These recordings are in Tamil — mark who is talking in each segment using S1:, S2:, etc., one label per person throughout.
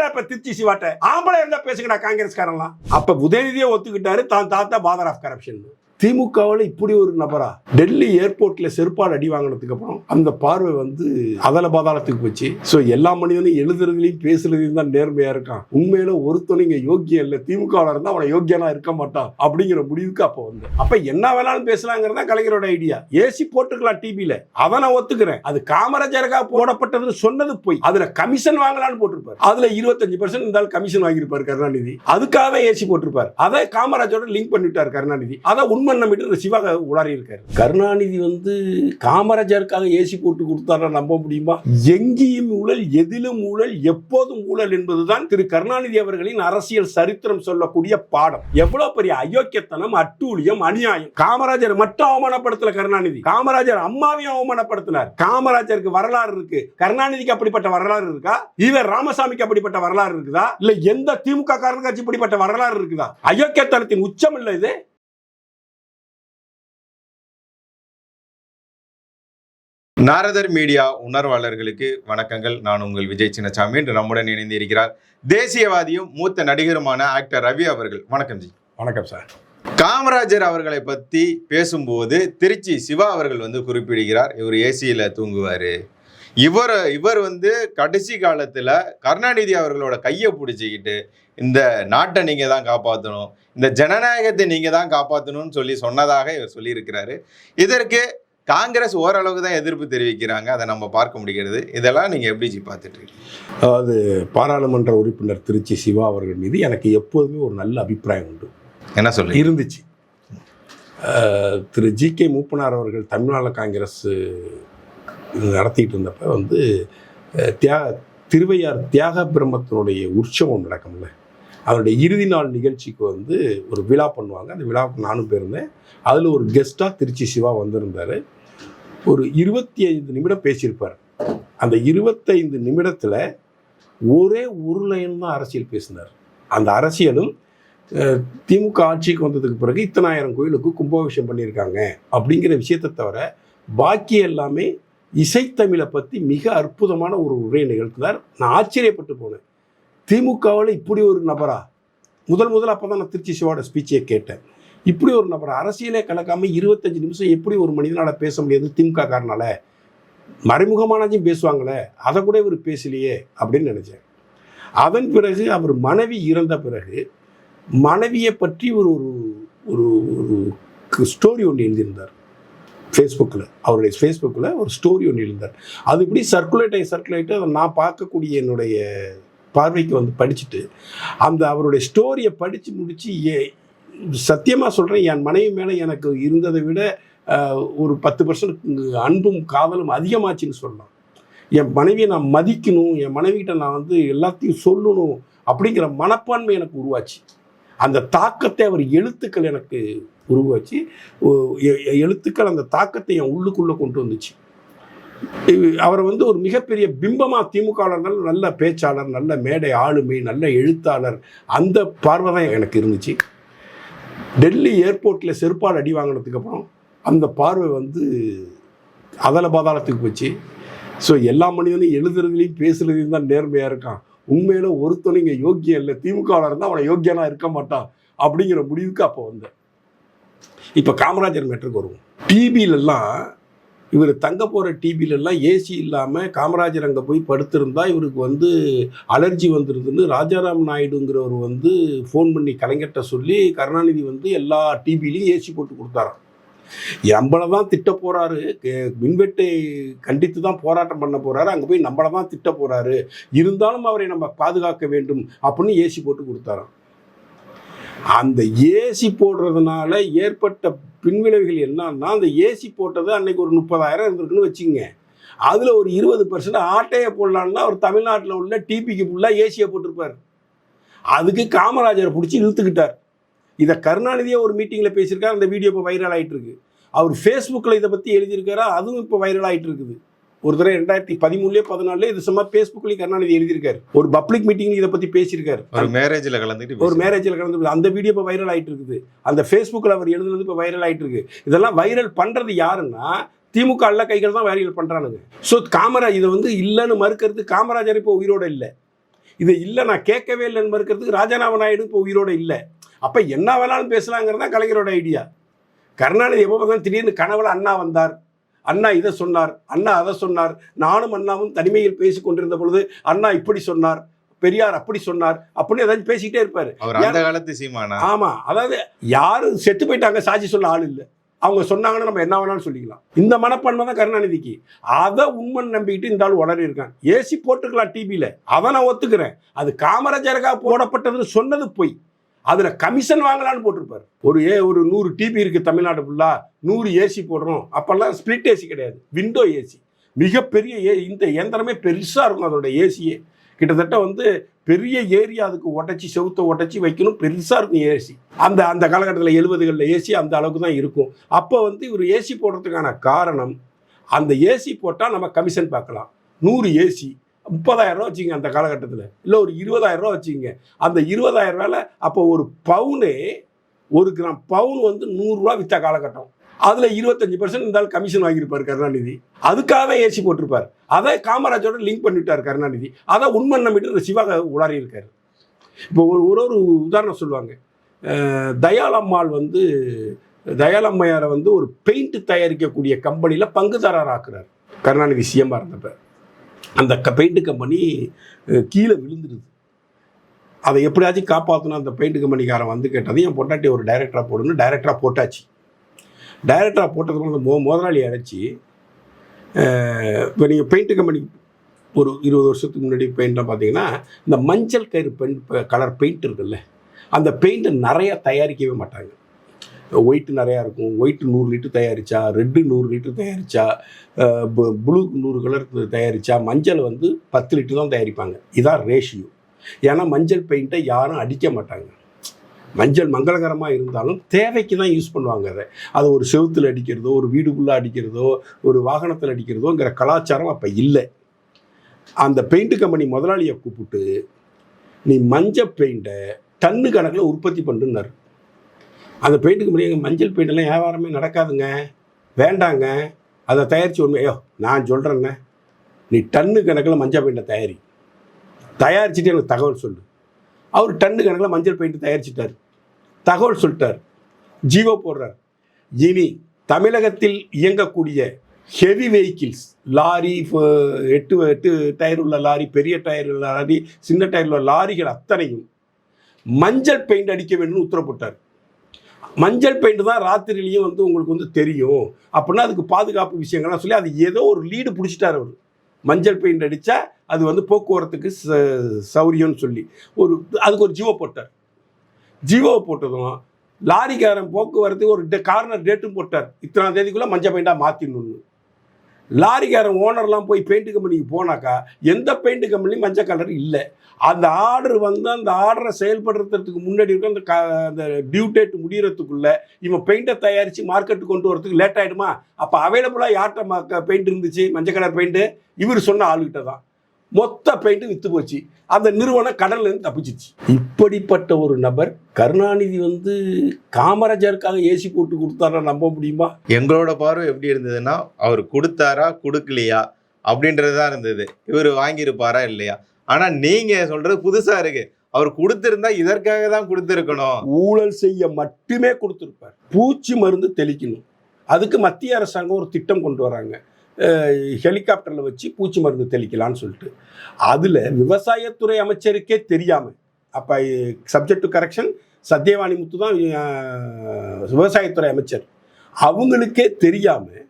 S1: பேசுங்கடா இப்ப திருச்சி சிவாட்ட ஆம்பளை இருந்தா பேசுங்கடா காங்கிரஸ்காரன்லாம். அப்ப உதயநிதியை ஒத்துக்கிட்டாரு தான் தாத்தா பாதர் ஆஃப் கரப்ஷன் திமுகவில் இப்படி ஒரு நபரா? டெல்லி ஏர்போர்ட்ல செருப்பால் அடி வாங்கினதுக்கு அப்புறம் அந்த பார்வை வந்து அதல பாதாளத்துக்கு போச்சு. ஸோ எல்லா மனிதனும் எழுதுறதுலையும் பேசுறதுலையும் தான் நேர்மையா இருக்கான். உண்மையில ஒருத்தனும் இங்க யோக்கியம் இல்லை. திமுகவில் இருந்தால் அவனை யோக்கியனா இருக்க மாட்டான் அப்படிங்கிற முடிவுக்கு அப்போ வந்து அப்ப என்ன வேணாலும் பேசலாங்கிறதா கலைஞரோட ஐடியா ஏசி போட்டுக்கலாம் டிவியில அதை நான் ஒத்துக்கிறேன். அது காமராஜருக்காக போடப்பட்டதுன்னு சொன்னது போய். அதுல கமிஷன் வாங்கலாம்னு போட்டிருப்பாரு. அதுல இருபத்தஞ்சு பர்சன்ட் இருந்தாலும் கமிஷன் வாங்கியிருப்பாரு கருணாநிதி. அதுக்காக ஏசி போட்டிருப்பார். அதை காமராஜரோட லிங்க் பண்ணிட்டார் கருணாநிதி. அதை உண்மை நம்பிட்டு சிவாக உளறி இருக்காரு. கருணாநிதி வந்து காமராஜருக்காக ஏசி போட்டு கொடுத்தாரா நம்ப முடியுமா? எங்கேயும் ஊழல் எதிலும் ஊழல் எப்போதும் ஊழல் என்பதுதான் திரு கருணாநிதி அவர்களின் அரசியல் சரித்திரம் சொல்லக்கூடிய பாடம். எவ்வளவு பெரிய அயோக்கியத்தனம் அட்டூழியம் அநியாயம். காமராஜர் மட்டும் அவமானப்படுத்தல கருணாநிதி. காமராஜர் அம்மாவையும் அவமானப்படுத்தினார். காமராஜருக்கு வரலாறு இருக்கு. கருணாநிதிக்கு அப்படிப்பட்ட வரலாறு இருக்கா? இவர் ராமசாமிக்கு அப்படிப்பட்ட வரலாறு இருக்குதா? இல்ல எந்த திமுக காரனுக்கு இப்படிப்பட்ட வரலாறு இருக்குதா? அயோக்கியத்தனத்தின் உச்சம் இல்ல இது.
S2: நாரதர் மீடியா உணர்வாளர்களுக்கு வணக்கங்கள். நான் உங்கள் விஜய் சின்னசாமி. இன்று நம்முடன் இணைந்து இருக்கிறார் தேசியவாதியும் மூத்த நடிகருமான ஆக்டர் ரவி அவர்கள். வணக்கம் ஜி.
S1: வணக்கம் சார்.
S2: காமராஜர் அவர்களை பத்தி பேசும்போது திருச்சி சிவா அவர்கள் வந்து குறிப்பிடுகிறார். இவர் ஏசியில தூங்குவாரு. இவர் இவர் வந்து கடைசி காலத்துல கருணாநிதி அவர்களோட கையை பிடிச்சிக்கிட்டு இந்த நாட்டை நீங்க தான் காப்பாற்றணும் இந்த ஜனநாயகத்தை நீங்க தான் காப்பாற்றணும்னு சொல்லி சொன்னதாக இவர் சொல்லியிருக்கிறாரு. இதற்கு காங்கிரஸ் ஓரளவுக்கு தான் எதிர்ப்பு தெரிவிக்கிறாங்க. அதை நம்ம பார்க்க முடிகிறது. இதெல்லாம் நீங்க எப்படி ஜி பார்த்துட்டு
S1: அதாவது பாராளுமன்ற உறுப்பினர் திருச்சி சிவா அவர்கள் மீது எனக்கு எப்போதுமே ஒரு நல்ல அபிப்பிராயம் உண்டு.
S2: என்ன சொல்றீங்க?
S1: இருந்துச்சு. திரு ஜி கே மூப்பனார் அவர்கள் தமிழ்நாடு காங்கிரஸ் இது நடத்திட்டு இருந்தப்ப வந்து தியாக திருவையார் தியாக பிரம்மத்தினுடைய உற்சவம் நடக்கும்ல. அதனுடைய இறுதி நாள் நிகழ்ச்சிக்கு வந்து ஒரு விழா பண்ணுவாங்க. அந்த விழாவுக்கு நானும் போயிருந்தேன். அதில் ஒரு கெஸ்ட்டாக திருச்சி சிவா வந்திருந்தார். ஒரு இருபத்தி ஐந்து நிமிடம் பேசியிருப்பார். அந்த இருபத்தைந்து நிமிடத்தில் ஒரே ஒரு லைன் தான் அரசியல் பேசினார். அந்த அரசியலும் திமுக ஆட்சிக்கு வந்ததுக்கு பிறகு இத்தனாயிரம் கோயிலுக்கு கும்பாபிஷேகம் பண்ணியிருக்காங்க அப்படிங்கிற விஷயத்தை தவிர பாக்கி எல்லாமே இசைத்தமிழை பற்றி மிக அற்புதமான ஒரு உரையை நிகழ்த்தினார். நான் ஆச்சரியப்பட்டு போனேன். திமுகவில் இப்படி ஒரு நபரா? முதல் முதல் அப்போ தான் நான் திருச்சி சிவாவோட ஸ்பீச்சையை கேட்டேன். இப்படி ஒரு நபர்? அரசியலே கலக்காமல் இருபத்தஞ்சு நிமிஷம் எப்படி ஒரு மனிதனால் பேச முடியாது திமுக காரனால மறைமுகமானாச்சும் பேசுவாங்களே அதை கூட இவர் பேசலையே அப்படின்னு நினச்சேன். அதன் பிறகு அவர் மனைவி இறந்த பிறகு மனைவியை பற்றி ஒரு ஒரு ஒரு ஒரு ஸ்டோரி ஒன்று எழுதியிருந்தார். ஃபேஸ்புக்கில் அவருடைய ஃபேஸ்புக்கில் ஒரு ஸ்டோரி ஒன்று எழுந்தார் அது இப்படி சர்க்குலேட் ஆகி சர்க்குலேட் அதை நான் பார்க்கக்கூடிய என்னுடைய பார்வைக்கு வந்து படிச்சுட்டு அந்த அவருடைய ஸ்டோரியை படித்து முடித்து ஏ சத்தியமாக சொல்கிறேன் என் மனைவி மேலே எனக்கு இருந்ததை விட ஒரு பத்து பர்சன்ட் அன்பும் காதலும் அதிகமாச்சுன்னு சொல்லலாம். என் மனைவியை நான் மதிக்கணும் என் மனைவிகிட்ட நான் வந்து எல்லாத்தையும் சொல்லணும் அப்படிங்கிற மனப்பான்மை எனக்கு உருவாச்சு. அந்த தாக்கத்தை அவர் எழுத்துக்கள் எனக்கு உருவாச்சு. எ- எழுத்துக்கள் அந்த தாக்கத்தை என் உள்ளுக்குள்ளே கொண்டு வந்துச்சு. அவரை வந்து ஒரு மிகப்பெரிய பிம்பமாக திமுகவினர் நல்ல பேச்சாளர் நல்ல மேடை ஆளுமை நல்ல எழுத்தாளர் அந்த பார்வை தான் எனக்கு இருந்துச்சு. டெல்லி ஏர்போர்ட்டில் செருப்பால் அடி வாங்கினதுக்கு அப்புறம் அந்த பார்வை வந்து அதல பாதாளத்துக்கு போச்சு. ஸோ எல்லா மனிதனும் எழுதுறதுலையும் பேசுறதுலையும் தான் நேர்மையாக இருக்கான். உண்மையில ஒருத்தனும் இங்கே யோக்கியம் இல்லை. திமுகவில் இருந்தால் அவனை யோக்கியனா இருக்க மாட்டான் அப்படிங்கிற முடிவுக்கு அப்போ வந்தேன். இப்போ காமராஜர் மேட்டருக்கு வருவோம். டிவியிலெல்லாம் இவர் தங்க போகிற டிவிலெல்லாம் ஏசி இல்லாமல் காமராஜர் அங்கே போய் படுத்திருந்தா இவருக்கு வந்து அலர்ஜி வந்துருதுன்னு ராஜாராம் நாயுடுங்கிறவர் வந்து ஃபோன் பண்ணி கலைஞர்கிட்ட சொல்லி கருணாநிதி வந்து எல்லா டிவிலையும் ஏசி போட்டு கொடுத்தாராம். நம்மளை தான் திட்ட போகிறாரு மின்வெட்டை கண்டித்து தான் போராட்டம் பண்ண போகிறாரு அங்கே போய் நம்மளை தான் திட்ட போகிறாரு இருந்தாலும் அவரை நம்ம பாதுகாக்க வேண்டும் அப்படின்னு ஏசி போட்டு கொடுத்தாராம். அந்த ஏசி போடுறதுனால ஏற்பட்ட பின்விளைவுகள் என்னன்னா அந்த ஏசி போட்டது அன்னைக்கு ஒரு முப்பதாயிரம் இருந்திருக்குன்னு வச்சுங்க அதில் ஒரு இருபது பர்சன்ட் ஆட்டையை போடலான்னா அவர் தமிழ்நாட்டில் உள்ள டிபிக்கு ஃபுல்லாக ஏசியை போட்டிருப்பார். அதுக்கு காமராஜரை பிடிச்சி இழுத்துக்கிட்டார். இதை கருணாநிதியே ஒரு மீட்டிங்கில் பேசியிருக்காரு அந்த வீடியோ இப்போ வைரல் ஆகிட்டு இருக்கு அவர் ஃபேஸ்புக்கில் இதை பற்றி எழுதியிருக்காரா அதுவும் இப்போ வைரல் ஆகிட்டு இருக்குது ஒரு தடவை ரெண்டாயிரத்தி பதிமூணுலேயே பதினாலுலேயே இது சும்மா ஃபேஸ்புக்லேயும் கருணாநிதி எழுதியிருக்காரு. ஒரு பப்ளிக் மீட்டிங் இதை பற்றி பேசியிருக்காரு.
S2: ஒரு மேரேஜ்ல கலந்துட்டு
S1: ஒரு மேரேஜில் கலந்து அந்த வீடியோ இப்போ வைரல் ஆயிட்டு இருக்குது. அந்த ஃபேஸ்புக்கில் அவர் எழுதுனது இப்போ வைரல் ஆயிட்டு இருக்கு. இதெல்லாம் வைரல் பண்ணுறது யாருன்னா திமுக அல்ல கைகள் தான் வைரல் பண்ணுறானுங்க ஸோ காமராஜ் இதை வந்து இல்லைன்னு மறுக்கிறது காமராஜர் இப்போ உயிரோட இல்லை. இது இல்லை நான் கேட்கவே இல்லைன்னு இருக்கிறதுக்கு ராஜாராம நாயுடு இப்போ உயிரோட இல்லை. அப்போ என்ன வேணாலும் பேசலாங்கிறது தான் கலைஞரோட ஐடியா கருணாநிதி எப்போ பார்த்தாலும் திடீர்னு கனவுல அண்ணா வந்தார். அண்ணா இதை சொன்னார் அண்ணா அதை சொன்னார். நானும் அண்ணாவும் தனிமையில் பேசி கொண்டிருந்த பொழுது அண்ணா இப்படி சொன்னார் பெரியார் அப்படி சொன்னார் அப்படின்னு ஏதாச்சும் பேசிக்கிட்டே இருப்பாரு.
S2: அந்த காலத்து சீமானா?
S1: ஆமா அதாவது யாரும் செத்து போயிட்டாங்க சாட்சி சொல்ல ஆள் இல்லை. அவங்க சொன்னாங்கன்னு நம்ம என்ன வேணாலும் சொல்லிக்கலாம். இந்த மனப்பான்மை தான் கருணாநிதிக்கு. அதை உண்மை நம்பிக்கிட்டு இந்த ஆள் உளறி இருக்கான். ஏசி போட்டுக்கலாம் டிவியில அதை நான் ஒத்துக்கிறேன். அது காமராஜருக்காக போடப்பட்டதுன்னு சொன்னது பொய். அதில் கமிஷன் வாங்கலாம்னு போட்டிருப்பார். ஒரு ஏ ஒரு நூறு டிவி இருக்குது தமிழ்நாடு ஃபுல்லாக நூறு ஏசி போடுறோம். அப்போல்லாம் ஸ்பிளிட் ஏசி கிடையாது. விண்டோ ஏசி மிகப்பெரிய ஏ இந்த இயந்திரமே பெருசாக இருக்கும் அதோட ஏசியே கிட்டத்தட்ட வந்து பெரிய ஏரியா அதுக்கு உடச்சி செவுத்த உடச்சி வைக்கணும். பெருசாக இருக்கும் ஏசி அந்த அந்த காலகட்டத்தில் எழுபதுகளில் ஏசி அந்த அளவுக்கு தான் இருக்கும். அப்போ வந்து இவர் ஏசி போடுறதுக்கான காரணம் அந்த ஏசி போட்டால் நம்ம கமிஷன் பார்க்கலாம். நூறு ஏசி முப்பதாயிரம் ரூபா வச்சுங்க அந்த காலகட்டத்தில். இல்லை ஒரு இருபதாயிரம் ரூபா வச்சுங்க அந்த இருபதாயிரம் ரூபாயில் அப்போ ஒரு பவுனு ஒரு கிராம் பவுன் வந்து நூறுரூவா விற்ற காலகட்டம். அதில் இருபத்தஞ்சு பர்சன்ட் இருந்தாலும் கமிஷன் வாங்கியிருப்பார் கருணாநிதி. அதுக்காக தான் ஏசி போட்டிருப்பார். அதை காமராஜோட லிங்க் பண்ணிவிட்டார் கருணாநிதி. அதை உண்மை நம்பிட்டு இந்த சிவாக உளறி இப்போ ஒரு ஒரு ஒரு உதாரணம் சொல்லுவாங்க. தயாளம்மாள் வந்து தயாளம்மையாரை வந்து ஒரு பெயிண்ட் தயாரிக்கக்கூடிய கம்பெனியில் பங்குதாரர் ஆக்குறார் கருணாநிதி சிஎம்மாக இருந்தப்ப. அந்த க பெயிண்ட் கம்பெனி கீழே விழுந்துடுது. அதை எப்படியாச்சும் காப்பாற்றணும் அந்த பெயிண்ட் கம்பெனிக்காரன் வந்து கேட்டது என் பொண்டாட்டி ஒரு டைரக்டராக போடணும் டைரக்டராக போட்டாச்சு. டைரக்டராக போட்டதுக்கு அந்த மோ முதலாளி அடைச்சி இப்போ நீங்கள் பெயிண்ட் கம்பெனி ஒரு இருபது வருஷத்துக்கு முன்னாடி பெயிண்ட்லாம் பார்த்தீங்கன்னா இந்த மஞ்சள் கயிறு பெயிண்ட் கலர் பெயிண்ட் இருக்குல்ல அந்த பெயிண்ட்டை நிறையா தயாரிக்கவே மாட்டாங்க. ஒயிட்டு நிறையா இருக்கும். ஒயிட் நூறு லிட்டர் தயாரித்தா ரெட்டு நூறு லிட்டர் தயாரித்தா ப்ளூ நூறு கலர் தயாரித்தா மஞ்சள் வந்து பத்து லிட்டர் தான் தயாரிப்பாங்க. இதான் ரேஷியோ ஏன்னா மஞ்சள் பெயிண்ட்டை யாரும் அடிக்க மாட்டாங்க. மஞ்சள் மங்களகரமாக இருந்தாலும் தேவைக்கு தான் யூஸ் பண்ணுவாங்க அதை. அதை ஒரு செவுத்தில் அடிக்கிறதோ ஒரு வீடுக்குள்ளே அடிக்கிறதோ ஒரு வாகனத்தில் அடிக்கிறதோங்கிற கலாச்சாரம் அப்போ இல்லை. அந்த பெயிண்ட் கம்பெனி முதலாளியை கூப்பிட்டு நீ மஞ்சள் பெயிண்ட்டை டன்னு கணக்கில் உற்பத்தி பண்ணுன்னாரு. அந்த பெயிண்ட்டுக்கு கம்பெனி மஞ்சள் பெயிண்டெல்லாம் வியாபாரமே நடக்காதுங்க. வேண்டாங்க. அதை தயாரித்து உண்மையோ நான் சொல்கிறேங்க நீ டன்னு கணக்கில் மஞ்சள் பெயிண்டை தயாரி. தயாரிச்சுட்டு எனக்கு தகவல் சொல்லு. அவர் டன்னு கணக்கில் மஞ்சள் பெயிண்ட் தயாரிச்சிட்டார். தகவல் சொல்லிட்டார். ஜீவோ போடுறார். இனி தமிழகத்தில் இயங்கக்கூடிய ஹெவி வெஹிக்கிள்ஸ் லாரி ஃப- எட்டு எட்டு டயர் உள்ள லாரி பெரிய டயர் உள்ள லாரி சின்ன டயர் உள்ள லாரிகள் அத்தனையும் மஞ்சள் பெயிண்ட் அடிக்க வேண்டும்னு உத்தரவு போட்டார். மஞ்சள் பெயிண்ட் தான் ராத்திரிலையும் வந்து உங்களுக்கு வந்து தெரியும். அப்படின்னா அதுக்கு பாதுகாப்பு விஷயங்கள்லாம் சொல்லி அது ஏதோ ஒரு லீடு பிடிச்சிட்டார் அவர். மஞ்சள் பெயிண்ட் அடித்தா அது வந்து போக்குவரத்துக்கு ச- சௌரியம்னு சொல்லி. ஒரு அதுக்கு ஒரு ஜீவோ போட்டார். ஜீவோ போட்டதும் லாரிக்காரன் போக்குவரத்து ஒரு டே கார்னர் டேட்டும் போட்டார். இத்தனாம் தேதிக்குள்ளே மஞ்சள் பெயிண்டாக மாற்றிடணும்னு லாரிக்காரன் ஓனர்லாம் போய் பெயிண்ட் கம்பெனிக்கு போனாக்கா எந்த பெயிண்ட் கம்பெனியும் மஞ்சள் கலர் இல்லை. அந்த ஆர்டர் வந்து அந்த ஆர்டரை செயல்படுத்துறதுக்கு முன்னாடி இருக்க அந்த க அந்த டியூ டேட் முடிகிறதுக்குள்ளே இவன் பெயிண்டை தயாரித்து மார்க்கெட்டுக்கு கொண்டு வரதுக்கு லேட் ஆகிடுமா அப்போ அவைலபிளாக யார்கிட்ட பெயிண்ட் இருந்துச்சு? மஞ்சள் கலர் பெயிண்ட்டு இவர் சொன்ன ஆளுகிட்ட தான் மொத்த பெயிண்ட் வித்து போச்சு. அந்த நிறுவனம் கடல்ல இருந்து தப்பிச்சிச்சு இப்படிப்பட்ட ஒரு நபர் கருணாநிதி வந்து காமராஜருக்காக ஏசி போட்டு கொடுத்தாரா நம்ப முடியுமா?
S2: எங்களோட பார்வை எப்படி இருந்ததுன்னா அவர் கொடுத்தாரா கொடுக்கலையா அப்படின்றது தான் இருந்தது. இவர் வாங்கியிருப்பாரா இல்லையா? ஆனா நீங்க சொல்றது புதுசா இருக்கு. அவர் கொடுத்திருந்தா இதற்காக தான் கொடுத்திருக்கணும்.
S1: ஊழல் செய்ய மட்டுமே கொடுத்துருப்பார். பூச்சி மருந்து தெளிக்கணும். அதுக்கு மத்திய அரசாங்கம் ஒரு திட்டம் கொண்டு வராங்க. ஹெலிகாப்டரில் வச்சு பூச்சி மருந்து தெளிக்கலான்னு சொல்லிட்டு. அதில் விவசாயத்துறை அமைச்சருக்கே தெரியாமல் அப்போ subject to correction Sathyavani Muthu தான் விவசாயத்துறை அமைச்சர். அவங்களுக்கே தெரியாமல்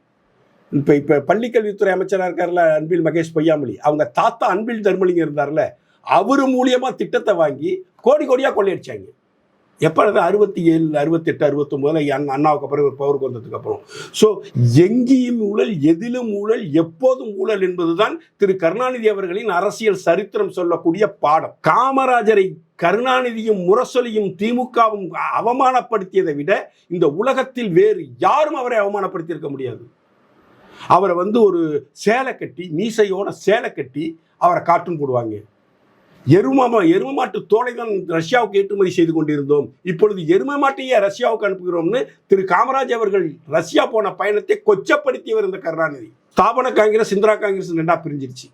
S1: இப்போ இப்போ பள்ளிக்கல்வித்துறை அமைச்சராக இருக்கார்ல அன்பில் மகேஷ் பொய்யாமொழி. அவங்க தாத்தா அன்பில் தர்மலிங்கம் இருந்தார்ல அவர் மூலியமாக திட்டத்தை வாங்கி கோடி கோடியாக கொள்ளையடிச்சாங்க. எப்பொழுது அறுபத்தி ஏழு அறுபத்தெட்டு அறுபத்தொம்போதில் எங்கள் அண்ணாவுக்கு அப்புறம் ஒரு பவருக்கு வந்ததுக்கு அப்புறம். ஸோ எங்கேயும் ஊழல் எதிலும் ஊழல் எப்போதும் ஊழல் என்பதுதான் திரு கருணாநிதி அவர்களின் அரசியல் சரித்திரம் சொல்லக்கூடிய பாடம். காமராஜரை கருணாநிதியும் முரசொலியும் திமுகவும் அவமானப்படுத்தியதை விட இந்த உலகத்தில் வேறு யாரும் அவரை அவமானப்படுத்தியிருக்க முடியாது. அவரை வந்து ஒரு சேலை கட்டி மீசையோட சேலை கட்டி அவரை காட்டும் போடுவாங்க. எரும எரும மாட்டு தோலை தான் ரஷ்யாவுக்கு ஏற்றுமதி செய்து கொண்டிருந்தோம். இப்பொழுது எரும மாட்டையே ரஷ்யாவுக்கு அனுப்புகிறோம்னு திரு காமராஜ் அவர்கள் ரஷ்யா போன பயணத்தை கொச்சப்படுத்தியவர் இந்த கருணாநிதி. ஸ்தாபன காங்கிரஸ் இந்திரா காங்கிரஸ் ரெண்டா பிரிஞ்சிருச்சு.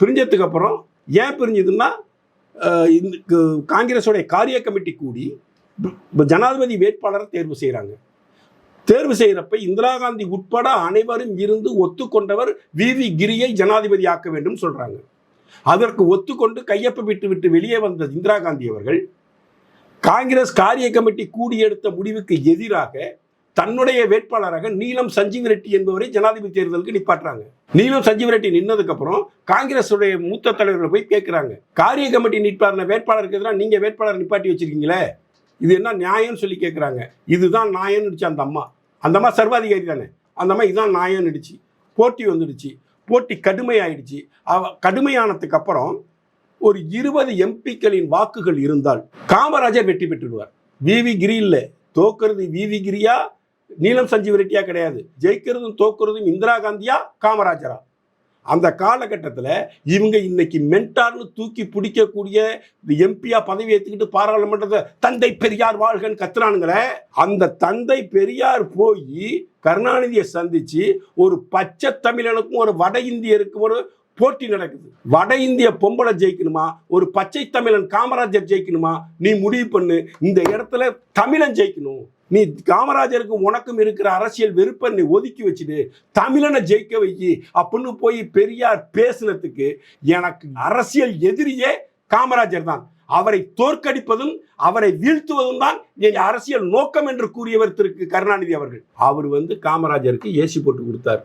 S1: பிரிஞ்சதுக்கு அப்புறம் ஏன் பிரிஞ்சதுன்னா இந்த காங்கிரஸோடைய காரிய கமிட்டி கூடி ஜனாதிபதி வேட்பாளரை தேர்வு செய்கிறாங்க தேர்வு செய்கிறப்ப இந்திரா காந்தி உட்பட அனைவரும் இருந்து ஒத்துக்கொண்டவர் வி. வி. கிரியை ஜனாதிபதி ஆக்க வேண்டும் சொல்றாங்க. அதற்கு ஒத்துக்கொண்டு கையொப்பம் விட்டு விட்டு வெளியே வந்த இந்திரா காந்தி அவர்கள் காங்கிரஸ் காரிய கமிட்டி கூடி எடுத்த முடிவுக்கு எதிராக தன்னுடைய வேட்பாளராக நீலம் சஞ்சீவ் ரெட்டி என்பவரை ஜனாதிபதி தேர்தலுக்கு நிப்பாட்டுறாங்க. நீலம் சஞ்சீவ் ரெட்டி நின்னதுக்கு அப்புறம் காங்கிரஸுடைய மூத்த தலைவர்கள் போய் கேட்குறாங்க காரிய கமிட்டி நிற்பாருன வேட்பாளருக்கு எதிராக நீங்க வேட்பாளர் நிப்பாட்டி வச்சிருக்கீங்களே? இது என்ன நியாயம்னு சொல்லி கேட்குறாங்க இதுதான் நியாயம்னு அந்த அம்மா. அந்த அம்மா சர்வாதிகாரி தானே. அந்த அம்மா இதுதான் நியாயம்னுடுச்சு போட்டி வந்துடுச்சு. போட்டி கடுமையாயிடுச்சு. அவ கடுமையானதுக்கு அப்புறம் ஒரு இருபது எம்பிக்களின் வாக்குகள் இருந்தால் காமராஜர் வெற்றி பெற்றுடுவார். விவி கிரி இல்லை. தோக்கிறது விவி கிரியா? நீலம் சஞ்சீவ் ரெட்டியா கிடையாது. ஜெயிக்கிறதும் தோக்குறதும் இந்திரா காந்தியா? காமராஜரா. அந்த காலகட்டத்தில் இவங்க இன்னைக்கு மென்டார்னு தூக்கி பிடிக்கக்கூடிய எம்பியா பதவி ஏற்றுக்கிட்டு பாராளுமன்றத்தை தந்தை பெரியார் வாழ்கன்னு கத்துறானுங்களே. அந்த தந்தை பெரியார் போய் கருணாநிதியை சந்திச்சு ஒரு பச்சை தமிழனுக்கும் ஒரு வட இந்தியருக்கும் ஒரு போட்டி நடக்குது. வட இந்திய பொம்பளை ஜெயிக்கணுமா? ஒரு பச்சை தமிழன் காமராஜர் ஜெயிக்கணுமா? நீ முடிவு பண்ணு. இந்த இடத்துல தமிழன் ஜெயிக்கணும். நீ காமராஜருக்கும் உனக்கும் இருக்கிற அரசியல் வெறுப்பை நீ ஒதுக்கி வச்சுடு தமிழனை ஜெயிக்க வைக்கி அப்படின்னு போய் பெரியார் பேசினதுக்கு எனக்கு அரசியல் எதிரியே காமராஜர் தான். அவரை தோற்கடிப்பதும் அவரை வீழ்த்துவதும் தான் என் அரசியல் நோக்கம் என்று கூறியவர் திரு கருணாநிதி அவர்கள். அவர் வந்து காமராஜருக்கு ஏசி போட்டு கொடுத்தார்.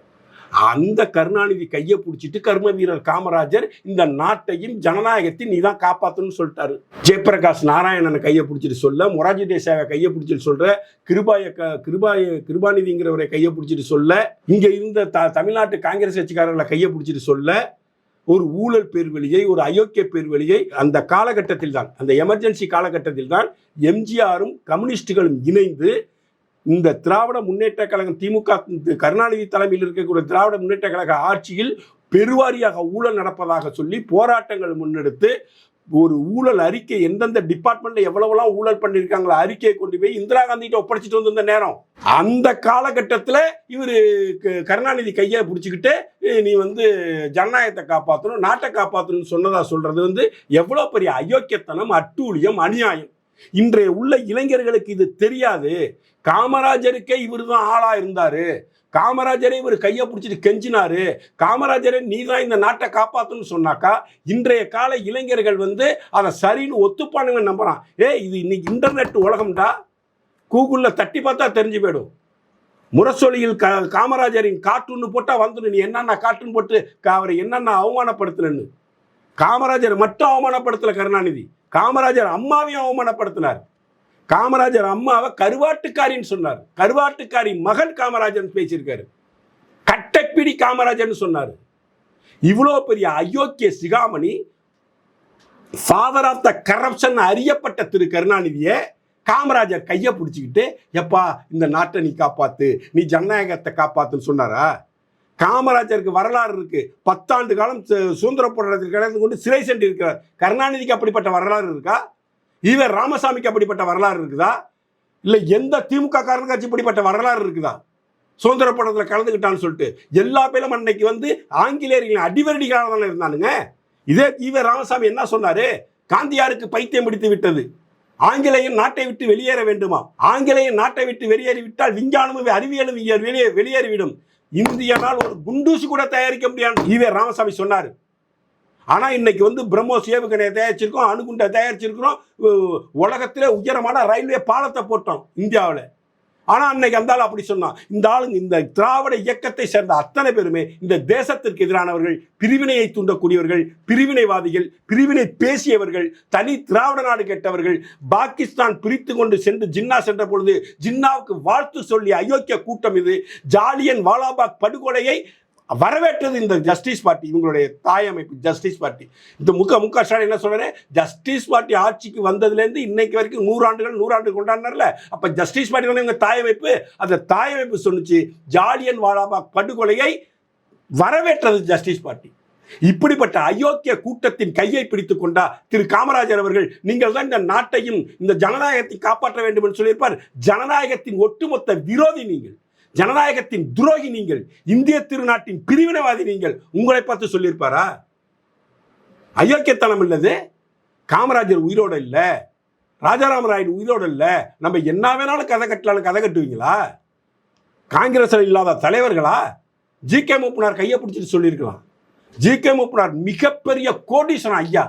S1: அந்த கருணாநிதி கையை பிடிச்சிட்டு கர்ம வீரர் காமராஜர் இந்த நாட்டையும் ஜனநாயகத்தையும் நீ தான் காப்பாற்றணும்னு சொல்லிட்டாரு. ஜெயபிரகாஷ் நாராயணனை கையை பிடிச்சிட்டு சொல்ல மொராஜி தேசாவை கையை பிடிச்சிட்டு சொல்ற கிருபாய க கிருபாய கிருபாநிதிங்கிறவரை கையை பிடிச்சிட்டு சொல்ல இங்க இருந்த த தமிழ்நாட்டு காங்கிரஸ் கட்சிக்காரர்களை கையை பிடிச்சிட்டு சொல்ல ஒரு ஊழல் பேர்வழியை ஒரு அயோக்கிய பேர்வழியை அந்த காலகட்டத்தில் தான் அந்த எமர்ஜென்சி காலகட்டத்தில் தான் எம்ஜிஆரும் கம்யூனிஸ்டுகளும் இணைந்து இந்த திராவிட முன்னேற்ற கழகம் திமுக கருணாநிதி தலைமையில் இருக்கக்கூடிய திராவிட முன்னேற்ற கழக ஆட்சியில் பெருவாரியாக ஊழல் நடப்பதாக சொல்லி போராட்டங்கள் முன்னெடுத்து ஒரு ஊழல் அறிக்கை எந்தெந்த டிபார்ட்மெண்ட்ல எவ்வளவுலாம் ஊழல் பண்ணியிருக்காங்களோ அறிக்கையை கொண்டு போய் இந்திரா காந்திகிட்ட ஒப்படைச்சிட்டு வந்திருந்த நேரம். அந்த காலகட்டத்தில் இவர் கருணாநிதி கையை பிடிச்சிக்கிட்டு நீ வந்து ஜனநாயகத்தை காப்பாற்றணும் நாட்டை காப்பாற்றணும்னு சொன்னதா சொல்றது வந்து எவ்வளோ பெரிய அயோக்கியத்தனம் அட்டூழியம் அநியாயம். இன்றைய உள்ள இளைஞர்களுக்கு இது தெரியாது. காமராஜருக்கே இவர் தான் ஆளா இருந்தாரு. காமராஜரை இவர் கையை பிடிச்சிட்டு கெஞ்சினாரு. காமராஜரை நீ தான் இந்த நாட்டை காப்பாற்றுன்னு சொன்னாக்கா இன்றைய கால இளைஞர்கள் வந்து அதை சரின்னு ஒத்துப்பானுங்க நம்புறான். ஏ இது இன்னைக்கு இன்டர்நெட் உலகம்டா. கூகுளில் தட்டி பார்த்தா தெரிஞ்சு போயிடும். முரசொலியில் கா காமராஜரின் கார்ட்டூன் போட்டால் வந்துடும். நீ என்னென்ன கார்ட்டூன் போட்டு கா- அவரை என்னென்ன அவமானப்படுத்தலன்னு காமராஜர் மட்டும் அவமானப்படுத்தலை கருணாநிதி. காமராஜர் அம்மாவையும் அவமானப்படுத்தினார். காமராஜர் அம்மாவை கருவாட்டுக்காரின்னு சொன்னார். கருவாட்டுக்காரி மகன் காமராஜர் பேசியிருக்காரு. கட்டப்பிடி காமராஜர்னு சொன்னார். இவ்வளோ பெரிய அயோக்கிய சிகாமணி ஃபாதர் ஆஃப் த கரப்ஷன் அறியப்பட்ட திரு கருணாநிதியை காமராஜர் கையை பிடிச்சிக்கிட்டு எப்பா இந்த நாட்டை நீ காப்பாத்து நீ ஜனநாயகத்தை காப்பாத்துன்னு சொன்னாரா? காமராஜருக்கு வரலாறு இருக்கு. பத்தாண்டு காலம் சு- சுதந்திர போராட்டத்தில் கலந்து கொண்டு சிறை சென்று இருக்கிறார் கருணாநிதிக்கு அப்படிப்பட்ட வரலாறு இருக்கா? ஈவர் ராமசாமிக்கு அப்படிப்பட்ட வரலாறு இருக்குதா? இல்லை எந்த திமுக காரனுக்காச்சும் இப்படிப்பட்ட வரலாறு இருக்குதா? சுதந்திர போராட்டத்தில் கலந்துக்கிட்டான்னு சொல்லிட்டு எல்லா பேரும் அன்னைக்கு வந்து ஆங்கிலேயர்களின் அடிவரடிகளாக தானே இருந்தானுங்க. இதே ஈவ ராமசாமி என்ன சொன்னாரு? காந்தியாருக்கு பைத்தியம் பிடித்து விட்டது. ஆங்கிலேயன் நாட்டை விட்டு வெளியேற வேண்டுமா? ஆங்கிலேயன் நாட்டை விட்டு வெளியேறிவிட்டால் விஞ்ஞானமும் அறிவியலும் வெளியே வெளியேறிவிடும். இந்தியனால் ஒரு குண்டூசி கூட தயாரிக்க முடியாது. ஈவே ராமசாமி சொன்னார். ஆனால் இன்னைக்கு வந்து பிரம்மோஸ் ஏவுகணையை தயாரிச்சிருக்கோம் அணுகுண்டை தயாரிச்சிருக்கிறோம் உ- உலகத்திலே உயரமான ரயில்வே பாலத்தை போட்டோம் இந்தியாவில். ஆனால் அன்னைக்கு அந்த ஆள் அப்படி சொன்னான். இந்த ஆளுங்க இந்த திராவிட இயக்கத்தை சேர்ந்த அத்தனை பேருமே இந்த தேசத்திற்கு எதிரானவர்கள் பிரிவினையை தூண்டக்கூடியவர்கள் பிரிவினைவாதிகள் பிரிவினை பேசியவர்கள் தனி திராவிட நாடு கெட்டவர்கள் பாகிஸ்தான் பிரித்து கொண்டு சென்று ஜின்னா சென்ற பொழுது ஜின்னாவுக்கு வாழ்த்து சொல்லி அயோக்கிய கூட்டம் இது ஜாலியன் வாலாபாக் படுகொலையை வரவேற்றது இந்த ஜஸ்டிஸ் பார்ட்டி இவங்களுடைய தாய் அமைப்பு ஜஸ்டிஸ் பார்ட்டி. இந்த முக முக ஸ்டாலின் என்ன சொல்றாரு? ஜஸ்டிஸ் பார்ட்டி ஆட்சிக்கு வந்ததுலேருந்து இன்னைக்கு வரைக்கும் நூறாண்டுகள் நூறாண்டு கொண்டாடினார்ல. அப்ப ஜஸ்டிஸ் பார்ட்டி இவங்க தாய் அமைப்பு. அந்த தாய் அமைப்பு சொன்னிச்சு ஜாலியன் வாலாபாக் படுகொலையை வரவேற்றது ஜஸ்டிஸ் பார்ட்டி. இப்படிப்பட்ட அயோக்கிய கூட்டத்தின் கையை பிடித்துக் கொண்டா திரு காமராஜர் அவர்கள் நீங்கள் தான் இந்த நாட்டையும் இந்த ஜனநாயகத்தை காப்பாற்ற வேண்டும் என்று சொல்லியிருப்பார். ஜனநாயகத்தின் ஒட்டுமொத்த விரோதி நீங்கள். ஜனநாயகத்தின் துரோகி நீங்கள் இந்திய திருநாட்டின் பிரிவினைவாதி நீங்கள் உங்களை பார்த்து சொல்லியிருப்பாரா? அயோக்கியத்தனம் இல்லது காமராஜர் உயிரோட இல்லை ராஜாராம ராயன் உயிரோட இல்லை நம்ம என்ன வேணாலும் கதை கட்டலாம்னு கதை கட்டுவீங்களா? காங்கிரஸில் இல்லாத தலைவர்களா? ஜி கே மூப்பனார் கையை பிடிச்சிட்டு சொல்லியிருக்கலாம். ஜி கே மூப்பனார் மிகப்பெரிய கோடீஸ்வரன் ஐயா.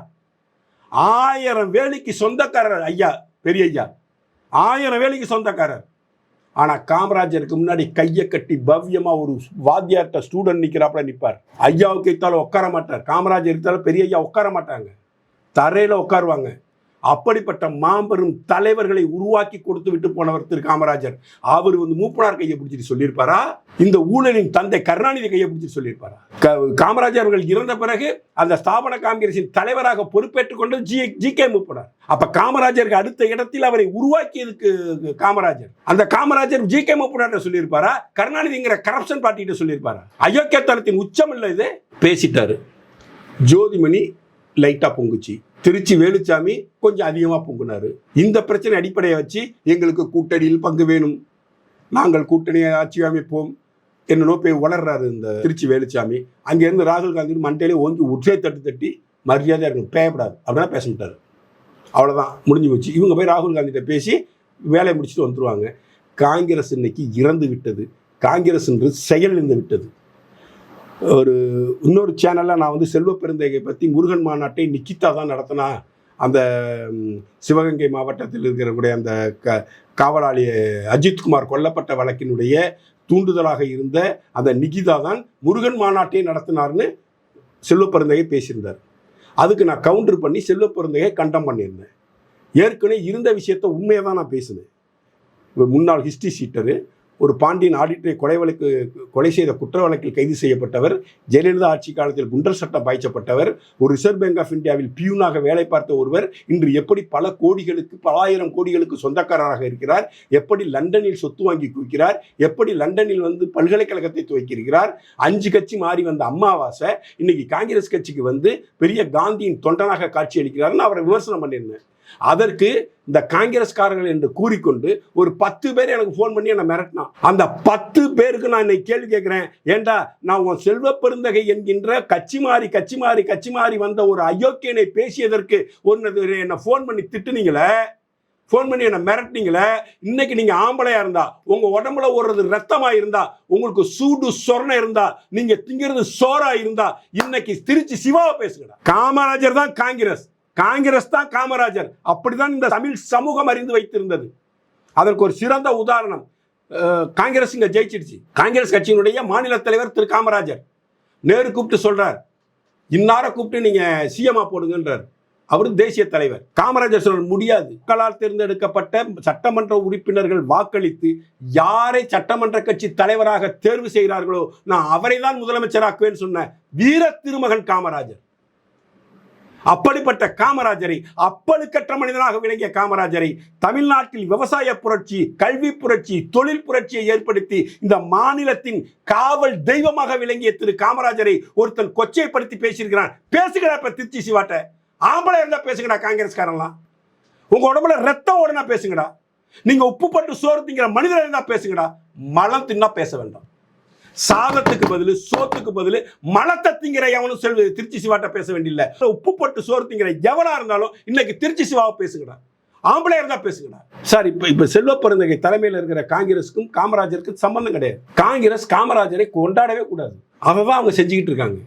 S1: ஆயிரம் வேலைக்கு சொந்தக்காரர் ஐயா பெரிய ஐயா. ஆயிரம் வேலைக்கு சொந்தக்காரர். ஆனால் காமராஜருக்கு முன்னாடி கையை கட்டி பவ்யமாக ஒரு வாத்தியார்கிட்ட ஸ்டூடெண்ட் நிற்கிறாப்புல நிற்பார் ஐயாவுக்கு இத்தாலும் உட்கார மாட்டார். காமராஜர் இருந்தாலும் பெரிய ஐயா உட்கார மாட்டாங்க. தரையில் உட்காருவாங்க. அப்படிப்பட்ட மாபெரும் தலைவர்களை உருவாக்கி கொடுத்து விட்டு போனவர் திரு காமராஜர். அவர் வந்து மூப்பனார் கையை பிடிச்சிட்டு சொல்லியிருப்பாரா? இந்த ஊழலின் தந்தை கருணாநிதி கையை பிடிச்சிட்டு சொல்லியிருப்பாரா? க- காமராஜர் அவர்கள் இறந்த பிறகு அந்த ஸ்தாபன காங்கிரசின் தலைவராக பொறுப்பேற்றுக் கொண்டது ஜி ஜி கே மூப்பனார். அப்ப காமராஜருக்கு அடுத்த இடத்தில் அவரை உருவாக்கியதுக்கு காமராஜர். அந்த காமராஜர் ஜி கே மூப்பனார் சொல்லியிருப்பாரா? கருணாநிதிங்கிற கரப்ஷன் பார்ட்டிகிட்ட சொல்லியிருப்பாரா? அயோக்கியத்தனத்தின் உச்சம் இல்லை இது? பேசிட்டாரு. ஜோதிமணி லைட்டா பொங்குச்சு. திருச்சி வேலுச்சாமி கொஞ்சம் அதிகமாக பொங்குனாரு. இந்த பிரச்சனை அடிப்படையை வச்சு எங்களுக்கு கூட்டணியில் பங்கு வேணும். நாங்கள் கூட்டணியை ஆட்சி அமைப்போம். என்னன்னோ போய் வளர்றாரு இந்த திருச்சி வேலுச்சாமி. அங்கேருந்து ராகுல் காந்தி மண்டையிலே ஓங்கி உற்சே தட்டு தட்டி மரியாதையாக இருக்கணும் பேயப்படாது. அப்படின்னா பேச மாட்டாரு. அவ்வளோதான் முடிஞ்சு போச்சு. இவங்க போய் ராகுல் காந்திகிட்ட பேசி வேலையை முடிச்சுட்டு வந்துடுவாங்க காங்கிரஸ் இன்னைக்கு இறந்து விட்டது. காங்கிரஸ் என்று செயலிழந்து விட்டது. ஒரு இன்னொரு சேனலில் நான் வந்து செல்வ பெருந்தகை பற்றி முருகன் மாநாட்டை நிக்கிதா தான் நடத்தினா அந்த சிவகங்கை மாவட்டத்தில் இருக்கக்கூடிய அந்த க காவலாளி அஜித்குமார் கொல்லப்பட்ட வழக்கினுடைய தூண்டுதலாக இருந்த அந்த நிகிதா தான் முருகன் மாநாட்டை நடத்தினார்னு செல்வப்பருந்தகை பேசியிருந்தார். அதுக்கு நான் கவுண்டர் பண்ணி செல்வப்பருந்தகை கண்டம் பண்ணியிருந்தேன். ஏற்கனவே இருந்த விஷயத்த உண்மையாக தான் நான் பேசினேன். முன்னாள் ஹிஸ்ட்ரி சீட்டரு ஒரு பாண்டியன் ஆடிட்டரை கொலை வழக்கு கொலை செய்த குற்ற வழக்கில் கைது செய்யப்பட்டவர் ஜெயலலிதா ஆட்சி காலத்தில் குண்டர் சட்டம் பாய்ச்சப்பட்டவர் ஒரு ரிசர்வ் பேங்க் ஆஃப் இந்தியாவில் பியூனாக வேலை பார்த்த ஒருவர் இன்று எப்படி பல கோடிகளுக்கு பல ஆயிரம் கோடிகளுக்கு சொந்தக்காரராக இருக்கிறார் எப்படி லண்டனில் சொத்து வாங்கி குவிக்கிறார் எப்படி லண்டனில் வந்து பல்கலைக்கழகத்தை துவக்கியிருக்கிறார் அஞ்சு கட்சி மாறி வந்த அம்மாவாசை இன்னைக்கு காங்கிரஸ் கட்சிக்கு வந்து பெரிய காந்தியின் தொண்டனாக காட்சியளிக்கிறார்னு அவரை விமர்சனம் பண்ணியிருந்தேன். அதற்கு இந்த காங்கிரஸ்காரர்கள் என்று கூறிக்கொண்டு ஒரு பத்து பேர் எனக்கு ஃபோன் பண்ணி என்னை மிரட்டினான். அந்த பத்து பேருக்கு நான் இன்னைக்கு கேள்வி கேட்குறேன். ஏண்டா நான் உன் செல்வ பெருந்தகை என்கின்ற கட்சி மாறி கட்சி மாறி கட்சி மாறி வந்த ஒரு அயோக்கியனை பேசியதற்கு ஒன்று என்னை ஃபோன் பண்ணி திட்டுனீங்களே? ஃபோன் பண்ணி என்னை மிரட்டினீங்களே? இன்னைக்கு நீங்க ஆம்பளையா இருந்தா உங்க உடம்புல ஓடுறது ரத்தமா இருந்தா உங்களுக்கு சூடு சொரணை இருந்தா நீங்க திங்கிறது சோறாக இருந்தா இன்னைக்கு திருச்சி சிவாவை பேசுங்கடா. காமராஜர் தான் காங்கிரஸ். காங்கிரஸ் தான் காமராஜர். அப்படிதான் இந்த தமிழ் சமூகம் அறிந்து வைத்திருந்தது. அதற்கு ஒரு சிறந்த உதாரணம் காங்கிரஸ் இங்கே ஜெயிச்சிடுச்சு. காங்கிரஸ் கட்சியினுடைய மாநில தலைவர் திரு காமராஜர். நேரு கூப்பிட்டு சொல்றார் இன்னார கூப்பிட்டு நீங்க சிஎம்மா போடுங்கன்றார். அவர் தேசிய தலைவர். காமராஜர் சொல்ற முடியாது. மக்களால் தேர்ந்தெடுக்கப்பட்ட சட்டமன்ற உறுப்பினர்கள் வாக்களித்து யாரை சட்டமன்ற கட்சி தலைவராக தேர்வு செய்கிறார்களோ நான் அவரை தான் முதலமைச்சராக்குவேன்னு சொன்ன வீர திருமகன் காமராஜர். அப்படிப்பட்ட காமராஜரை அப்பழுக்கற்ற மனிதனாக விளங்கிய காமராஜரை தமிழ்நாட்டில் விவசாய புரட்சி கல்வி புரட்சி தொழில் புரட்சியை ஏற்படுத்தி இந்த மாநிலத்தின் காவல் தெய்வமாக விளங்கிய திரு காமராஜரை ஒருத்தன் கொச்சைப்படுத்தி பேசியிருக்கிறான். பேசுகிறா இப்ப திருச்சி சிவாட்ட. ஆம்பளை இருந்தா பேசுங்கடா காங்கிரஸ்காரன்லாம். உங்க உடம்புல ரத்தம் ஓடுனா பேசுங்கடா. நீங்க உப்பு பட்டு சோறு திங்கிற மனிதர் இருந்தா பேசுங்கடா. மலம் தின்னா பேச வேண்டாம். சாதத்துக்கு பதில் சோத்துக்கு பதில் மலத்தை திங்கிற எவனும் செல்வ திருச்சி சிவாட்ட பேச வேண்டியதில்லை உப்பு போட்டு சோறு திங்கிற எவனா இருந்தாலும் இன்னைக்கு திருச்சி சிவாவை பேசுங்கடா. ஆம்பளை இருந்தா பேசுங்கடா. சார் இப்ப இப்ப செல்வ பெருந்தகை தலைமையில் இருக்கிற காங்கிரஸுக்கும் காமராஜருக்கும் சம்பந்தம் கிடையாது. காங்கிரஸ் காமராஜரை கொண்டாடவே கூடாது. அதை தான் அவங்க செஞ்சுக்கிட்டு இருக்காங்க.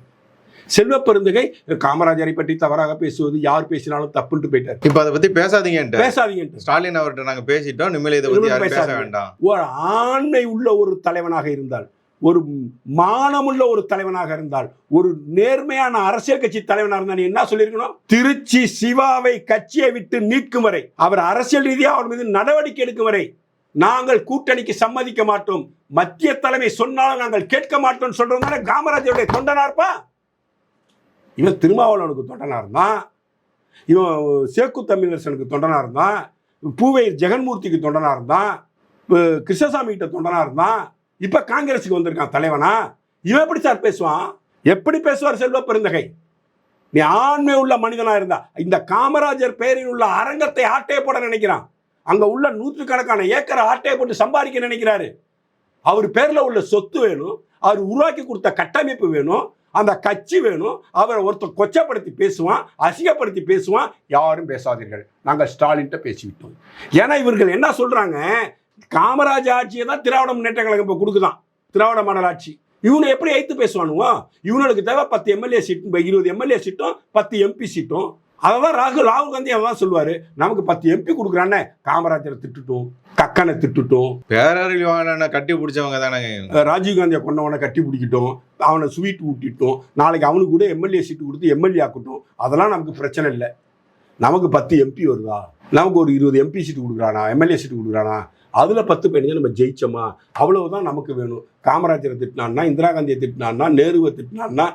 S1: செல்வ பெருந்தகை காமராஜரை பற்றி தவறாக பேசுவது யார் பேசினாலும் தப்புன்ட்டு போயிட்டார்.
S2: இப்ப அதை பத்தி பேசாதீங்கன்ட்டு
S1: பேசாதீங்கன்ட்டு
S2: ஸ்டாலின் அவர்கிட்ட நாங்க பேசிட்டோம். இனிமேல் இதை பத்தி பேச
S1: பேசாதீங்க.
S2: வேண்டாம்.
S1: ஒரு ஆண்மை உள்ள ஒரு தலைவனாக இருந்தால் ஒரு மானமுள்ள ஒரு தலைவனாக இருந்தால் ஒரு நேர்மையான அரசியல் கட்சி தலைவனாக இருந்தால் நீ என்ன சொல்லியிருக்கணும்? திருச்சி சிவாவை கட்சியை விட்டு நீக்கும் வரை அவர் அரசியல் ரீதியாக அவர் மீது நடவடிக்கை எடுக்கும் வரை நாங்கள் கூட்டணிக்கு சம்மதிக்க மாட்டோம். மத்திய தலைமை சொன்னாலும் நாங்கள் கேட்க மாட்டோம் சொல்றதுனால காமராஜருடைய தொண்டனா இருப்பா? இவன் திருமாவளவனுக்கு தொண்டனா இருந்தான் இவன் சேக்கு தமிழரசனுக்கு தொண்டனா இருந்தான் பூவை ஜெகன்மூர்த்திக்கு தொண்டனா இருந்தான் கிருஷ்ணசாமி கிட்ட தொண்டனா இருந்தான் இப்போ காங்கிரஸுக்கு வந்திருக்கான் தலைவனா? இவன் எப்படி சார் பேசுவான்? எப்படி பேசுவார் செல்வ பெருந்தகை? நீ ஆண்மை உள்ள மனிதனா இருந்தா இந்த காமராஜர் பெயரில் உள்ள அரங்கத்தை ஆட்டே போட நினைக்கிறான். அங்க உள்ள நூற்றுக்கணக்கான ஏக்கரை ஆட்டையை போட்டு சம்பாதிக்க நினைக்கிறாரு. அவர் பேர்ல உள்ள சொத்து வேணும் அவர் உருவாக்கி கொடுத்த கட்டமைப்பு வேணும் அந்த கட்சி வேணும் அவரை ஒருத்தர் கொச்சப்படுத்தி பேசுவான் அசிங்கப்படுத்தி பேசுவான் யாரும் பேசாதீர்கள். நாங்கள் ஸ்டாலின்கிட்ட பேசிவிட்டோம். ஏன்னா இவர்கள் என்ன சொல்றாங்க? காமராஜ் ஆட்சியை தான் திராவிட முன்னேற்ற கழகம் இப்போ கொடுக்குதான். திராவிட மாடல் ஆட்சி இவனை எப்படி ஐத்து பேசுவானுவோ? இவனுக்கு தேவை பத்து எம்எல்ஏ சீட்டும் இருபது எம்எல்ஏ சீட்டும் பத்து எம்பி சீட்டும். அதை தான் ராகுல் ராகுல் காந்தி அதான் சொல்லுவார். நமக்கு பத்து எம்பி கொடுக்குறானே. காமராஜரை திட்டுட்டோம் கக்கனை திட்டுட்டோம்.
S2: பேரறிவாளனை கட்டி பிடிச்சவங்க தானே.
S1: ராஜீவ் காந்தியை கொண்டவனை கட்டி பிடிக்கட்டும். அவனை ஸ்வீட் ஊட்டிட்டோம். நாளைக்கு அவனுக்கு கூட எம்எல்ஏ சீட்டு கொடுத்து எம்எல்ஏ ஆக்கட்டும். அதெல்லாம் நமக்கு பிரச்சனை இல்லை. நமக்கு பத்து எம்பி வருதா? நமக்கு ஒரு இருபது எம்பி சீட்டு கொடுக்குறானா? எம்எல்ஏ சீட்டு கொடுக்குறானா? அதில் பத்து பதினஞ்சு நம்ம ஜெயிச்சோமா? அவ்வளவுதான் நமக்கு வேணும். காமராஜரை திட்டினான்னா இந்திரா காந்தியை திட்டினான்னா நேருவை திட்டினான்னா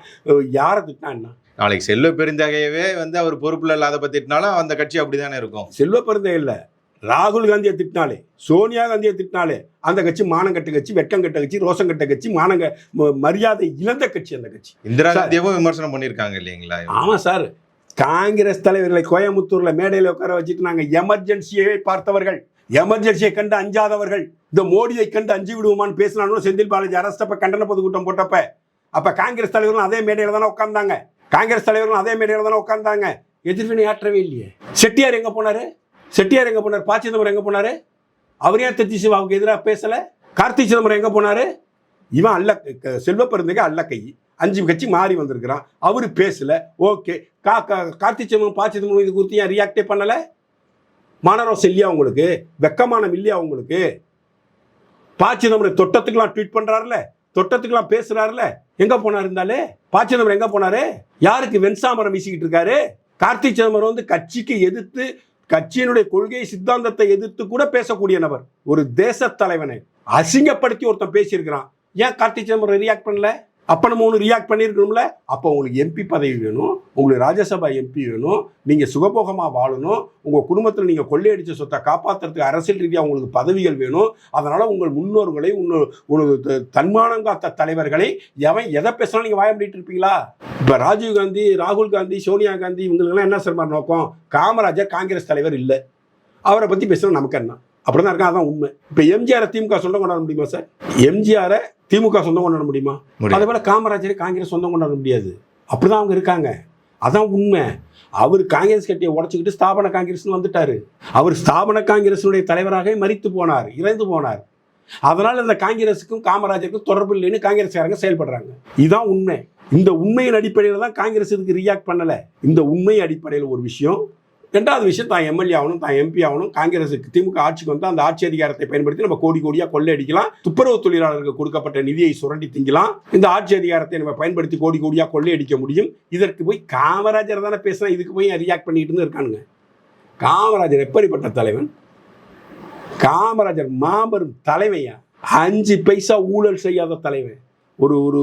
S1: யாரை திட்டினா
S2: நாளைக்கு செல்வ பெருந்தகையவே வந்து அவர் பொறுப்புல இல்லாத பத்தினாலும் அந்த கட்சி அப்படிதானே இருக்கும்.
S1: செல்வ பிறந்தே இல்லை. ராகுல் காந்தியை திட்டினாலே சோனியா காந்தியை திட்டினாலே அந்த கட்சி மானங்கட்ட கட்சி வெட்கம் கட்ட கட்சி ரோசம் கட்ட கட்சி மானங்க மரியாதை இழந்த கட்சி அந்த கட்சி.
S2: இந்திரா. காந்தியவும் விமர்சனம் பண்ணியிருக்காங்க இல்லைங்களா?
S1: ஆமா சார். காங்கிரஸ் தலைவர்களை கோயம்புத்தூர்ல மேடையில் உட்கார வச்சுட்டு நாங்க எமர்ஜென்சியை பார்த்தவர்கள். எமர்ஜென்சியை கண்டு அஞ்சாதவர்கள் இந்த மோடியை கண்டு அஞ்சு விடுவோமான்னு பேசினாலும் செந்தில் பாலாஜி அரசப்ப கண்டன பொதுக்கூட்டம் போட்டப்ப அப்ப காங்கிரஸ் தலைவர்களும் அதே மேடையில் தானே உட்கார்ந்தாங்க. காங்கிரஸ் தலைவர்களும் அதே மேடையில் தானே உட்கார்ந்தாங்க. எதிர்வினை ஆற்றவே இல்லையே. செட்டியார் எங்க போனாரு? செட்டியார் எங்க போனார்? பா சிதம்பரம் எங்க போனாரு? அவர் ஏன் திருச்சி சிவாவுக்கு எதிராக பேசல? கார்த்தி சிதம்பரம் எங்க போனாரு? இவன் அல்ல செல்வ பெருந்தகை அல்ல கை. அஞ்சு கட்சி மாறி வந்திருக்கிறான். அவரு பேசல. ஓகே. கா கார்த்தி சிதம்பரம் பா சிதம்பரம் இது குறித்து ஏன் ரியாக்டே பண்ணலை? மானரோஸ் இல்லையா உங்களுக்கு? வெக்கமானம் இல்லையா உங்களுக்கு? ப சிதம்பரம் தொட்டத்துக்கெல்லாம் ட்வீட் பண்ணுறாருல தொட்டத்துக்கெல்லாம் பேசுறாருல? எங்க போனாரு இருந்தாலே? ப சிதம்பரம் எங்க போனாரு? யாருக்கு வெண்சாமரம் வீசிக்கிட்டு இருக்காரு? கார்த்தி சிதம்பரம் வந்து கட்சிக்கு எதிர்த்து கட்சியினுடைய கொள்கை சித்தாந்தத்தை எதிர்த்து கூட பேசக்கூடிய நபர். ஒரு தேச தலைவனை அசிங்கப்படுத்தி ஒருத்தன் பேசியிருக்கிறான். ஏன் கார்த்தி சிதம்பரம் ரியாக்ட் பண்ணல? அப்போ நம்ம ஒன்று ரியாக்ட் பண்ணியிருக்கணும்ல? அப்போ உங்களுக்கு எம்பி பதவி வேணும். உங்களுக்கு ராஜ்யசபா எம்பி வேணும். நீங்கள் சுகபோகமாக வாழணும். உங்கள் குடும்பத்தில் நீங்கள் கொள்ளையடித்த சொத்தை காப்பாற்றுறதுக்கு அரசியல் ரீதியாக உங்களுக்கு பதவிகள் வேணும். அதனால் உங்கள் முன்னோர்களை உன்னு- த- தன்மானம் காத்த தலைவர்களை எவன் எதை பேசினாலும் நீங்கள் வாய முடிட்டு இருப்பீங்களா? இப்போ ராஜீவ் காந்தி ராகுல் காந்தி சோனியா காந்தி இவங்களுக்கெல்லாம் என்ன சார் நோக்கம்? காமராஜர் காங்கிரஸ் தலைவர் இல்லை. அவரை பற்றி பேசுனா நமக்கு என்ன? அப்படி தான் இருக்கா அதான் உண்மை. இப்போ எம்ஜிஆரை திமுக சொல்ல கொண்டாட முடியுமா சார்? எம்ஜிஆரை திமுக சொந்தம் கொண்டாட முடியுமா. அதே போல காமராஜரை காங்கிரஸ் சொந்தம் கொண்டாட முடியாது. அப்படிதான் அவங்க இருக்காங்க. அதான் உண்மை. அவர் காங்கிரஸ் கட்சியை உடச்சிக்கிட்டு ஸ்தாபன காங்கிரஸ்னு வந்துட்டாரு. அவர் ஸ்தாபன காங்கிரஸினுடைய தலைவராக மரித்து போனார் இறந்து போனார். அதனால இந்த காங்கிரஸுக்கும் காமராஜருக்கும் தொடர்பு இல்லைன்னு காங்கிரஸ்காரங்க செயல்படுறாங்க. இதுதான் உண்மை. இந்த உண்மையின் அடிப்படையில் தான் காங்கிரஸ் இதுக்கு ரியாக்ட் பண்ணல. இந்த உண்மை அடிப்படையில் ஒரு விஷயம் ரெண்டாவது விஷயம் தான் எம்எல்ஏ ஆகணும் தான் எம்பி ஆகணும். காங்கிரஸுக்கு திமுக ஆட்சிக்கு வந்து அந்த ஆட்சி அதிகாரத்தை பயன்படுத்தி நம்ம கோடி கோடியாக கொள்ளையடிக்கலாம். துப்புரவு தொழிலாளர்களுக்கு கொடுக்கப்பட்ட நிதியை சுரண்டி திங்கலாம். இந்த ஆட்சி அதிகாரத்தை நம்ம பயன்படுத்தி கோடி கோடியாக கொள்ளையடிக்க முடியும். இதற்கு போய் காமராஜர் தானே பேசுனா இதுக்கு போய் ரியாக்ட் பண்ணிட்டு இருந்து இருக்கானுங்க. காமராஜர் எப்படிப்பட்ட தலைவன்? காமராஜர் மாபெரும் தலைவையா அஞ்சு பைசா ஊழல் செய்யாத தலைவன். ஒரு ஒரு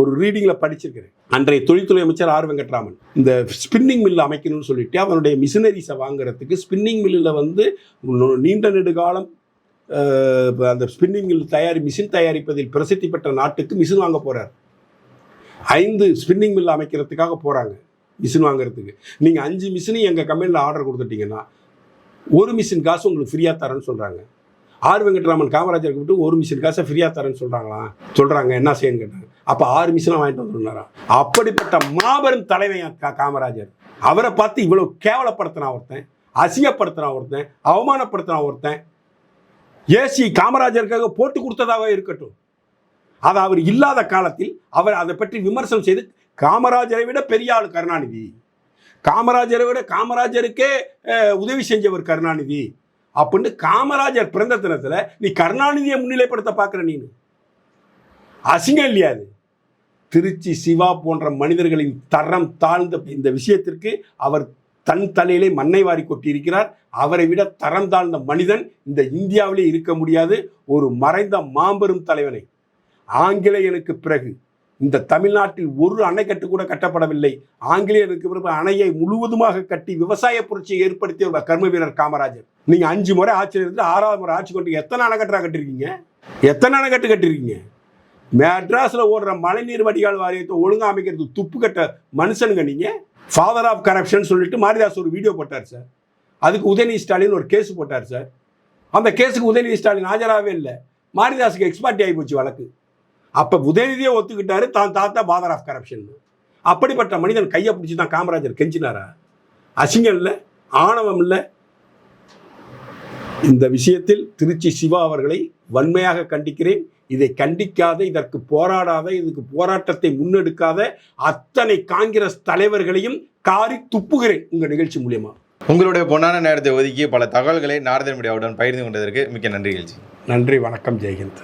S1: ஒரு ரீடிங்கில் படிச்சிருக்கிறேன். அன்றைய தொழில்துறை அமைச்சர் ஆர் வெங்கட்ராமன். இந்த ஸ்பின்னிங் மில் அமைக்கணும்னு சொல்லிட்டு அவனுடைய மிஷினரிஸை வாங்குறதுக்கு ஸ்பின்னிங் மில்லில் வந்து நீண்ட நெடுகாலம் அந்த ஸ்பின்னிங் மில் தயாரி மிஷின் தயாரிப்பதில் பிரசித்தி பெற்ற நாட்டுக்கு மிஷின் வாங்க போகிறார் ஐந்து ஸ்பின்னிங் மில் அமைக்கிறதுக்காக போகிறாங்க மிஷின் வாங்குறதுக்கு. நீங்கள் அஞ்சு மிஷினையும் எங்கள் கம்பெனியில் ஆர்டர் கொடுத்துட்டிங்கன்னா ஒரு மிஷின் காசு உங்களுக்கு ஃப்ரீயாக தரேன்னு சொல்கிறாங்க ஆர் வெங்கட்ராமன் காமராஜர் கூப்பிட்டு ஒரு மிஷின் காசை ஃப்ரீயாக தரேன்னு சொல்கிறாங்களா சொல்கிறாங்க என்ன செய்யன்னு கேட்டாங்க. அப்போ ஆறு மிஷினை வாங்கிட்டு வந்துருந்தாராம் அப்படிப்பட்ட மாபெரும் தலைவன் கா காமராஜர். அவரை பார்த்து இவ்வளோ கேவலப்படுத்தினா ஒருத்தன் அசிங்கப்படுத்தினா ஒருத்தன் அவமானப்படுத்தினா ஒருத்தன். ஏசி காமராஜருக்காக போட்டு கொடுத்ததாக இருக்கட்டும். அது அவர் இல்லாத காலத்தில் அவர் அதை பற்றி விமர்சனம் செய்து காமராஜரை விட பெரிய ஆள் கருணாநிதி. காமராஜரை விட காமராஜருக்கே உதவி செஞ்சவர் கருணாநிதி. அப்படின்னு காமராஜர் பிறந்த தினத்தில் நீ கருணாநிதியை முன்னிலைப்படுத்த பார்க்குற நீ. அசிங்கம் இல்லையா அது? திருச்சி சிவா போன்ற மனிதர்களின் தரம் தாழ்ந்த இந்த விஷயத்திற்கு அவர் தன் தலையிலே மண்ணை வாரி கொட்டியிருக்கிறார். அவரை விட தரம் தாழ்ந்த மனிதன் இந்த இந்தியாவிலே இருக்க முடியாது. ஒரு மறைந்த மாபெரும் தலைவனை. ஆங்கிலேயனுக்கு பிறகு இந்த தமிழ்நாட்டில் ஒரு அணைக்கட்டு கூட கட்டப்படவில்லை. ஆங்கிலேயருக்கு பிறகு அணையை முழுவதுமாக கட்டி விவசாய புரட்சியை ஏற்படுத்திய கர்ம வீரர் காமராஜர். நீங்க அஞ்சு முறை ஆட்சியில் இருந்து ஆறாவது முறை ஆட்சி கொண்டு எத்தனை அணைக்கட்டா கட்டிருக்கீங்க எத்தனை அணைக்கட்டு கட்டிருக்கீங்க மெட்ராஸில் ஓடுற மழைநீர் வடிகால் வாரியத்தை ஒழுங்காக அமைக்கிறதுக்கு துப்பு கட்ட மனுஷனுங்க நீங்க. ஃபாதர் ஆஃப் கரப்ஷன் சொல்லிட்டு மாரிதாஸ் ஒரு வீடியோ போட்டார் சார். அதுக்கு உதயநிதி ஸ்டாலின் ஒரு கேஸ் போட்டார் சார். அந்த கேஸுக்கு உதயநிதி ஸ்டாலின் ஆஜராகவே இல்லை. மாரிதாஸுக்கு எக்ஸ்பார்ட்டி ஆகி போச்சு வழக்கு. அப்போ உதயநிதியே ஒத்துக்கிட்டாரு தான் தாத்தா ஃபாதர் ஆஃப் கரப்ஷன் அப்படிப்பட்ட மனிதன் கையை பிடிச்சி தான் காமராஜர் கெஞ்சினாரா? அசிங்கம் இல்லை ஆணவம் இல்லை இந்த விஷயத்தில் திருச்சி சிவா அவர்களை வன்மையாக கண்டிக்கிறேன். இதை கண்டிக்காத இதற்கு போராடாத இதுக்கு போராட்டத்தை முன்னெடுக்காத அத்தனை காங்கிரஸ் தலைவர்களையும் காரி துப்புகிறேன் உங்க நிகழ்ச்சி மூலியமா.
S2: உங்களுடைய பொன்னான நேரத்தை ஒதுக்கி பல தகவல்களை நாரதன் மீடியாவுடன் பகிர்ந்து கொண்டதற்கு மிக்க நன்றி
S1: நன்றி வணக்கம் ஜெயஹிந்த்.